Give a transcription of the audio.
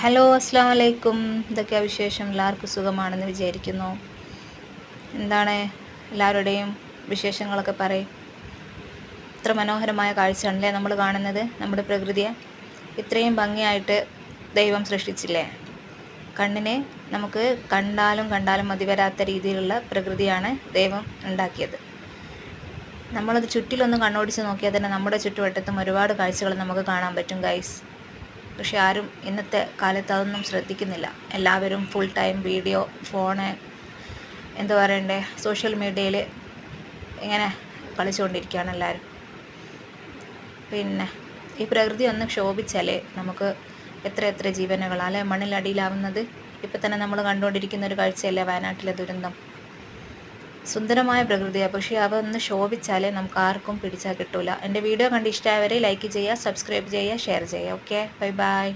Hello അസ്സാം വലൈക്കും ഇതൊക്കെയാണ് വിശേഷം. എല്ലാവർക്കും സുഖമാണെന്ന് വിചാരിക്കുന്നു. എന്താണ് എല്ലാവരുടെയും വിശേഷങ്ങളൊക്കെ പറയും. ഇത്ര മനോഹരമായ കാഴ്ചയാണല്ലേ നമ്മൾ കാണുന്നത് നമ്മുടെ പ്രകൃതിയെ? ഇത്രയും ഭംഗിയായിട്ട് ദൈവം സൃഷ്ടിച്ചില്ലേ? കണ്ണിനെ നമുക്ക് കണ്ടാലും കണ്ടാലും മതി വരാത്ത രീതിയിലുള്ള പ്രകൃതിയാണ് ദൈവം ഉണ്ടാക്കിയത്. നമ്മളത് ചുറ്റിലൊന്ന് കണ്ണോടിച്ച് നോക്കിയാൽ തന്നെ നമ്മുടെ ചുറ്റുവട്ടത്തും ഒരുപാട് കാഴ്ചകൾ നമുക്ക് കാണാൻ പറ്റും ഗൈസ് പക്ഷെ ആരും ഇന്നത്തെ കാലത്ത് അതൊന്നും ശ്രദ്ധിക്കുന്നില്ല. എല്ലാവരും ഫുൾ ടൈം വീഡിയോ ഫോണ് എന്താ പറയണ്ടേ സോഷ്യൽ മീഡിയയിൽ ഇങ്ങനെ കളിച്ചുകൊണ്ടിരിക്കുകയാണ് എല്ലാവരും. പിന്നെ ഈ പ്രകൃതി ഒന്ന് ക്ഷോഭിച്ചാലേ നമുക്ക് എത്ര എത്ര ജീവനുകൾ അല്ലെ? മണ്ണിലടിയിലാവുന്നത് ഇപ്പം തന്നെ നമ്മൾ കണ്ടുകൊണ്ടിരിക്കുന്ന ഒരു കാഴ്ചയല്ലേ വയനാട്ടിലെ ദുരന്തം. സുന്ദരമായ പ്രകൃതിയാണ് പക്ഷേ അവ ഒന്ന് ശോഭിച്ചാലേ നമുക്ക് ആർക്കും പിടിച്ചാൽ കിട്ടൂല. എന്റെ വീഡിയോ കണ്ട് ഇഷ്ടമായവരെ ലൈക്ക് ചെയ്യുക സബ്സ്ക്രൈബ് ചെയ്യുക ഷെയർ ചെയ്യുക. ഓക്കെ? Bye bye.